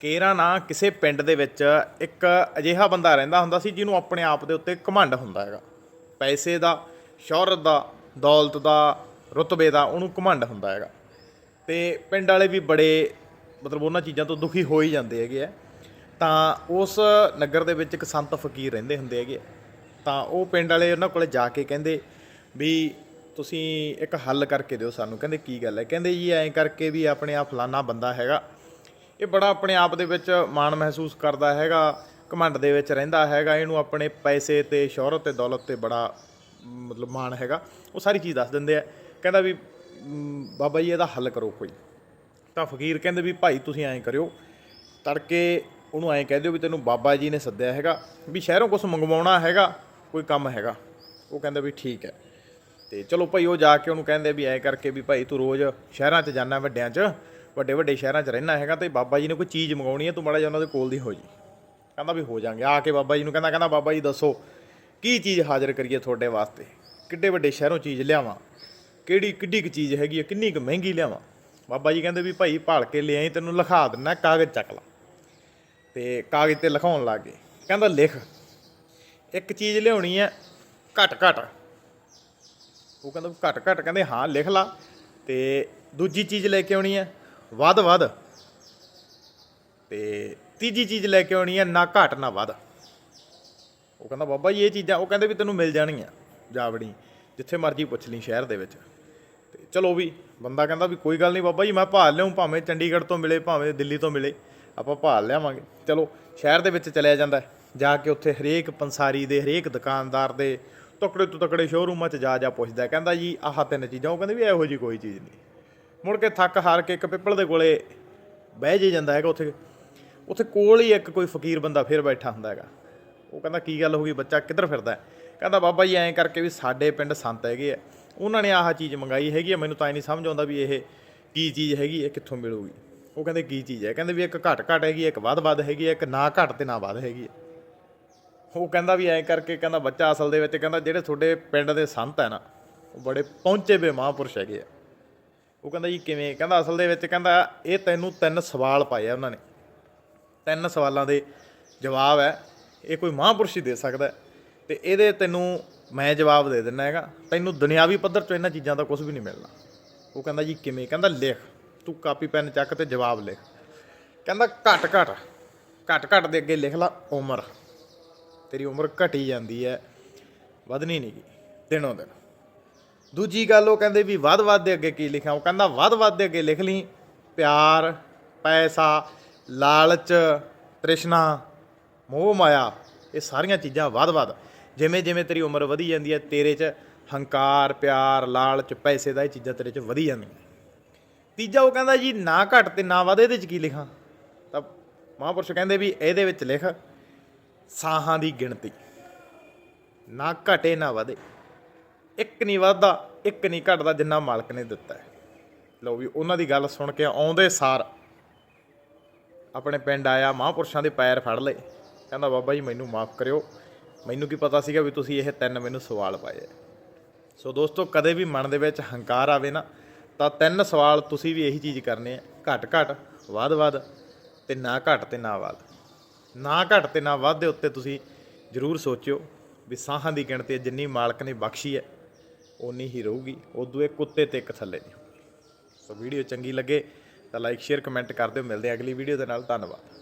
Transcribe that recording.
ਕੇਰਾ ਨਾ ਕਿਸੇ ਪਿੰਡ ਦੇ ਵਿੱਚ ਇੱਕ ਅਜਿਹਾ ਬੰਦਾ ਰਹਿੰਦਾ ਹੁੰਦਾ ਸੀ ਜਿਹਨੂੰ ਆਪਣੇ ਆਪ ਦੇ ਉੱਤੇ ਘਮੰਡ ਹੁੰਦਾ ਹੈਗਾ। ਪੈਸੇ ਦਾ, ਸ਼ੌਹਰਤ ਦਾ, ਦੌਲਤ ਦਾ, ਰੁਤਬੇ ਦਾ ਉਹਨੂੰ ਘਮੰਡ ਹੁੰਦਾ ਹੈਗਾ। ਤੇ ਪਿੰਡ ਵਾਲੇ ਵੀ ਬੜੇ ਮਤਲਬ ਉਹਨਾਂ ਚੀਜ਼ਾਂ ਤੋਂ ਦੁਖੀ ਹੋ ਹੀ ਜਾਂਦੇ ਹੈਗੇ ਆ। ਤਾਂ ਉਸ ਨਗਰ ਦੇ ਵਿੱਚ ਇੱਕ ਸੰਤ ਫਕੀਰ ਰਹਿੰਦੇ ਹੁੰਦੇ ਹੈਗੇ ਆ। ਤਾਂ ਉਹ ਪਿੰਡ ਵਾਲੇ ਉਹਨਾਂ ਕੋਲੇ ਜਾ ਕੇ ਕਹਿੰਦੇ ਵੀ ਤੁਸੀਂ ਇੱਕ ਹੱਲ ਕਰਕੇ ਦਿਓ ਸਾਨੂੰ। ਕਹਿੰਦੇ ਕੀ ਗੱਲ ਹੈ? ਕਹਿੰਦੇ ਜੀ ਐਂ ਕਰਕੇ ਵੀ ਆਪਣੇ ਆ ਫਲਾਨਾ ਬੰਦਾ ਹੈਗਾ। ਇਹ ਬੜਾ ਆਪਣੇ ਆਪ ਦੇ ਵਿੱਚ ਮਾਣ ਮਹਿਸੂਸ ਕਰਦਾ ਹੈਗਾ ਘਮੰਡ ਦੇ ਵਿੱਚ ਰਹਿੰਦਾ ਹੈਗਾ ਇਹਨੂੰ ਆਪਣੇ ਪੈਸੇ ਤੇ ਸ਼ੋਹਰਤ ਤੇ ਦੌਲਤ ਤੇ ਬੜਾ ਮਤਲਬ ਮਾਣ ਹੈਗਾ। ਉਹ ਸਾਰੀ ਚੀਜ਼ ਦੱਸ ਦਿੰਦੇ ਆ। ਕਹਿੰਦਾ ਵੀ ਮ, ਬਾਬਾ ਜੀ ਇਹਦਾ ਹੱਲ ਕਰੋ ਕੋਈ। ਤਾਂ ਫਕੀਰ ਕਹਿੰਦੇ ਵੀ ਭਾਈ ਤੁਸੀਂ ਐਂ ਕਰਿਓ। ਤੜਕੇ ਉਹਨੂੰ ਐਂ ਕਹਿ ਦਿਓ ਵੀ ਤੈਨੂੰ ਬਾਬਾ ਜੀ ਨੇ ਸੱਦਿਆ ਹੈਗਾ ਵੀ ਸ਼ਹਿਰੋਂ ਕੁਝ ਮੰਗਵਾਉਣਾ ਹੈਗਾ ਕੋਈ ਕੰਮ ਹੈਗਾ। ਉਹ ਕਹਿੰਦਾ ਵੀ ਠੀਕ ਹੈ। ਤੇ ਚਲੋ ਭਾਈ ਉਹ ਜਾ ਕੇ ਉਹਨੂੰ ਕਹਿੰਦੇ ਵੀ ਐਂ ਕਰਕੇ ਵੀ ਭਾਈ ਤੂੰ ਰੋਜ਼ ਸ਼ਹਿਰਾਂ 'ਚ ਜਾਣਾ ਵੱਡਿਆਂ 'ਚ। ਵੱਡੇ ਵੱਡੇ ਸ਼ਹਿਰਾਂ 'ਚ ਰਹਿਣਾ ਹੈਗਾ ਤੇ ਬਾਬਾ ਜੀ ਨੇ ਕੋਈ ਚੀਜ਼ ਮੰਗਾਉਣੀ ਹੈ, ਤੂੰ ਮਾੜਾ ਜਿਹਾ ਉਹਨਾਂ ਦੇ ਕੋਲ ਦੀ ਹੋ ਜੀ। ਕਹਿੰਦਾ ਵੀ ਹੋ ਜਾਾਂਗੇ। ਆ ਕੇ ਬਾਬਾ ਜੀ ਨੂੰ ਕਹਿੰਦਾ ਕਹਿੰਦਾ ਬਾਬਾ ਜੀ ਦੱਸੋ, ਕੀ ਚੀਜ਼ ਹਾਜ਼ਰ ਕਰੀਏ ਤੁਹਾਡੇ ਵਾਸਤੇ? ਕਿੱਡੇ ਵੱਡੇ ਸ਼ਹਿਰੋਂ ਚੀਜ਼ ਲਿਆਵਾਂ? ਕਿਹੜੀ, ਕਿੱਡੀ ਕੁ ਚੀਜ਼ ਹੈਗੀ ਹੈ? ਕਿੰਨੀ ਕੁ ਮਹਿੰਗੀ ਲਿਆਵਾਂ? ਬਾਬਾ ਜੀ ਕਹਿੰਦੇ ਵੀ ਭਾਈ ਭਾਲ ਕੇ ਲਿਆਈ, ਤੈਨੂੰ ਲਿਖਾ ਦਿੰਨਾ ਕਾਗਜ਼ ਚੱਕ ਲਾ। ਤੇ ਕਾਗਜ਼ ਤੇ ਲਿਖਾਉਣ ਲੱਗ ਗਏ। ਕਹਿੰਦਾ ਲਿਖ, ਇੱਕ ਚੀਜ਼ ਲਿਆਉਣੀ ਹੈ, ਘਟ ਘਟ। ਉਹ ਕਹਿੰਦਾ ਵੀ ਘਟ ਘਟ। ਕਹਿੰਦੇ ਹਾਂ, ਲਿਖ ਲਾ। ਤੇ ਦੂਜੀ ਚੀਜ਼ ਲੈ ਕੇ ਆਉਣੀ ਹੈ ਵੱਧ ਵੱਧ। ਤੇ ਤੀਜੀ ਚੀਜ਼ ਲੈ ਕੇ ਆਉਣੀ ਹੈ ਨਾ ਘਟ, ਨਾ ਵੱਧ। ਉਹ ਕਹਿੰਦਾ, ਬਾਬਾ ਜੀ, ਇਹ ਚੀਜ਼ਾਂ, ਉਹ ਕਹਿੰਦੇ ਵੀ ਤੈਨੂੰ ਮਿਲ ਜਾਣਗੀਆਂ, ਜਾਵੜੀ। ਜਿੱਥੇ ਮਰਜ਼ੀ ਪੁੱਛ ਲਈ ਸ਼ਹਿਰ ਦੇ ਵਿੱਚ। ਤੇ ਚਲੋ ਵੀ, ਬੰਦਾ ਕਹਿੰਦਾ ਵੀ ਕੋਈ ਗੱਲ ਨਹੀਂ ਬਾਬਾ ਜੀ, ਮੈਂ ਭਾਲ ਲਿਆਉਂ ਭਾਵੇਂ ਚੰਡੀਗੜ੍ਹ ਤੋਂ ਮਿਲੇ, ਭਾਵੇਂ ਦਿੱਲੀ ਤੋਂ ਮਿਲੇ। ਆਪਾਂ ਭਾਲ ਲਿਆਵਾਂਗੇ। ਚਲੋ, ਸ਼ਹਿਰ ਦੇ ਵਿੱਚ ਚਲਿਆ ਜਾਂਦਾ ਜਾ ਕੇ ਉੱਥੇ ਹਰੇਕ ਪੰਸਾਰੀ ਦੇ, ਹਰੇਕ ਦੁਕਾਨਦਾਰ ਦੇ ਤਕੜੇ ਤੋਂ ਤਕੜੇ ਸ਼ੋਰੂਮਾਂ 'ਚ ਜਾ ਜਾ ਪੁੱਛਦਾ ਕਹਿੰਦਾ ਜੀ, ਆਹ ਤਿੰਨ ਚੀਜ਼ਾਂ। ਉਹ ਕਹਿੰਦੇ ਵੀ ਇਹੋ ਜੀ ਕੋਈ ਚੀਜ਼ ਨਹੀਂ। ਮੁੜ ਕੇ ਥੱਕ ਹਾਰ ਕੇ ਇੱਕ ਪਿੱਪਲ ਦੇ ਕੋਲੇ ਬਹਿ ਜੇ ਜਾਂਦਾ ਹੈਗਾ ਉੱਥੇ। ਉੱਥੇ ਕੋਲ ਹੀ ਇੱਕ ਕੋਈ ਫਕੀਰ ਬੰਦਾ ਫਿਰ ਬੈਠਾ ਹੁੰਦਾ ਹੈਗਾ। ਉਹ ਕਹਿੰਦਾ ਕੀ ਗੱਲ ਹੋ ਗਈ ਬੱਚਾ? ਕਿੱਧਰ ਫਿਰਦਾ ਕਹਿੰਦਾ ਬਾਬਾ ਜੀ ਐਂ ਕਰਕੇ ਵੀ ਸਾਡੇ ਪਿੰਡ ਸੰਤ ਹੈਗੇ ਆ। ਉਹਨਾਂ ਨੇ ਆਹ ਚੀਜ਼ ਮੰਗਾਈ ਹੈਗੀ ਆ। ਮੈਨੂੰ ਤਾਂ ਇਹ ਨਹੀਂ ਸਮਝ ਆਉਂਦਾ ਵੀ ਇਹ ਕੀ ਚੀਜ਼ ਹੈਗੀ ਇਹ ਕਿੱਥੋਂ ਮਿਲੂਗੀ? ਉਹ ਕਹਿੰਦੇ ਕੀ ਚੀਜ਼ ਹੈ? ਕਹਿੰਦੇ ਵੀ ਇੱਕ ਘਟ ਘਟ ਹੈਗੀ ਹੈ, ਇੱਕ ਵੱਧ ਵੱਧ ਹੈਗੀ ਹੈ, ਇੱਕ ਨਾ ਘਟ ਤੇ ਨਾ ਵੱਧ ਹੈਗੀ ਹੈ ਉਹ ਕਹਿੰਦਾ ਵੀ ਐਂ ਕਰਕੇ ਕਹਿੰਦਾ ਬੱਚਾ ਅਸਲ ਦੇ ਵਿੱਚ ਕਹਿੰਦਾ ਜਿਹੜੇ ਤੁਹਾਡੇ ਪਿੰਡ ਦੇ ਸੰਤ ਹੈ ਨਾ ਉਹ ਬੜੇ ਪਹੁੰਚੇ ਵੇ ਮਹਾਂਪੁਰਸ਼ ਹੈਗੇ ਆ। ਉਹ ਕਹਿੰਦਾ ਜੀ ਕਿਵੇਂ? ਕਹਿੰਦਾ ਅਸਲ ਦੇ ਵਿੱਚ ਕਹਿੰਦਾ ਇਹ ਤੈਨੂੰ ਤਿੰਨ ਸਵਾਲ ਪਾਏ ਆ ਉਹਨਾਂ ਨੇ। ਤਿੰਨ ਸਵਾਲਾਂ ਦੇ ਜਵਾਬ ਹੈ। ਇਹ ਕੋਈ ਮਹਾਂਪੁਰਸ਼ ਹੀ ਦੇ ਸਕਦਾ ਹੈ। ਤੇ ਇਹਦੇ ਤੈਨੂੰ ਮੈਂ ਜਵਾਬ ਦੇ ਦਿੰਦਾ ਹੈਗਾ। ਤੈਨੂੰ ਦੁਨਿਆਵੀ ਪੱਧਰ 'ਚ ਇਹਨਾਂ ਚੀਜ਼ਾਂ ਦਾ ਕੁਝ ਵੀ ਨਹੀਂ ਮਿਲਣਾ। ਉਹ ਕਹਿੰਦਾ ਜੀ ਕਿਵੇਂ? ਕਹਿੰਦਾ ਲਿਖ। ਤੂੰ ਕਾਪੀ, ਪੈਨ ਚੱਕ ਤੇ ਜਵਾਬ ਲਿਖ। ਕਹਿੰਦਾ ਘਟ ਘਟ ਘਟ ਘਟ ਦੇ ਅੱਗੇ ਲਿਖ ਲਾ ਉਮਰ। ਤੇਰੀ ਉਮਰ ਘਟੀ ਜਾਂਦੀ ਹੈ। ਵਧਣੀ ਨਹੀਂ ਗੀ। ਦਿਨੋਂ ਦਿਨ। ਦੂਜੀ ਗੱਲ ਉਹ ਕਹਿੰਦੇ ਵੀ ਵੱਧ ਵੱਧ ਦੇ ਅੱਗੇ ਕੀ ਲਿਖਾਂ ਉਹ ਕਹਿੰਦਾ ਵੱਧ ਵੱਧ ਦੇ ਅੱਗੇ ਲਿਖ ਲਈ। ਪਿਆਰ, ਪੈਸਾ, ਲਾਲਚ, ਤ੍ਰਿਸ਼ਨਾ, ਮੋਹ, ਮਾਇਆ, ਇਹ ਸਾਰੀਆਂ ਚੀਜ਼ਾਂ ਵੱਧ ਵੱਧ। ਜਿਵੇਂ ਜਿਵੇਂ ਤੇਰੀ ਉਮਰ ਵਧੀ ਜਾਂਦੀ ਹੈ, ਤੇਰੇ 'ਚ ਹੰਕਾਰ, ਪਿਆਰ, ਲਾਲਚ, ਪੈਸੇ ਦਾ ਇਹ ਚੀਜ਼ਾਂ ਤੇਰੇ 'ਚ ਵਧੀ ਜਾਂਦੀਆਂ। ਤੀਜਾ ਉਹ ਕਹਿੰਦਾ ਜੀ, ਨਾ ਘਟ ਤੇ ਨਾ ਵੱਧ, ਇਹਦੇ 'ਚ ਕੀ ਲਿਖਾਂ? ਤਾਂ ਮਹਾਂਪੁਰਸ਼ ਕਹਿੰਦੇ ਵੀ ਇਹਦੇ ਵਿੱਚ ਲਿਖ, ਸਾਹਾਂ ਦੀ ਗਿਣਤੀ। ਨਾ ਘਟੇ ਨਾ ਵਧੇ। ਇੱਕ ਨਹੀਂ ਵੱਧਦਾ, ਇੱਕ ਨਹੀਂ ਘਟਦਾ ਜਿੰਨਾ ਮਾਲਕ ਨੇ ਦਿੱਤਾ ਹੈ। ਲਓ ਵੀ ਉਹਨਾਂ ਦੀ ਗੱਲ ਸੁਣ ਕੇ ਆਉਂਦੇ ਸਾਰ ਆਪਣੇ ਪਿੰਡ ਆਇਆ, ਮਹਾਂਪੁਰਸ਼ਾਂ ਦੇ ਪੈਰ ਫੜ ਲਏ। ਕਹਿੰਦਾ, ਬਾਬਾ ਜੀ, ਮੈਨੂੰ ਮਾਫ ਕਰਿਓ। ਮੈਨੂੰ ਕੀ ਪਤਾ ਸੀਗਾ ਵੀ ਤੁਸੀਂ ਇਹ ਤਿੰਨ ਮੈਨੂੰ ਸਵਾਲ ਪਾਏ ਸੋ ਦੋਸਤੋ, ਕਦੇ ਵੀ ਮਨ ਦੇ ਵਿੱਚ ਹੰਕਾਰ ਆਵੇ ਨਾ, ਤਾਂ ਤਿੰਨ ਸਵਾਲ ਤੁਸੀਂ ਵੀ ਇਹੀ ਚੀਜ਼ ਕਰਨੇ ਆ ਘਟ ਘਟ, ਵੱਧ ਵੱਧ ਤੇ ਨਾ ਘਟ ਤੇ ਨਾ ਵੱਧ। ਨਾ ਘਟ ਤੇ ਨਾ ਵੱਧ ਦੇ ਉੱਤੇ ਤੁਸੀਂ ਜ਼ਰੂਰ ਸੋਚਿਓ ਵੀ ਸਾਹਾਂ ਦੀ ਗਿਣਤੀ ਜਿੰਨੀ ਮਾਲਕ ਨੇ ਬਖਸ਼ੀ ਹੈ। ਉਨੀ ਹੀ ਰਹੂਗੀ। ਉਦੋਂ ਇਹ ਕੁੱਤੇ ਤੇ ਇੱਕ ਥੱਲੇ ਨਹੀਂ ਹੋਊਗੀ। ਸੋ ਵੀਡੀਓ ਚੰਗੀ ਲੱਗੇ ਤਾਂ ਲਾਈਕ ਸ਼ੇਅਰ ਕਮੈਂਟ ਕਰ ਦਿਓ। ਮਿਲਦੇ ਹਾਂ ਅਗਲੀ ਵੀਡੀਓ ਦੇ ਨਾਲ। ਧੰਨਵਾਦ।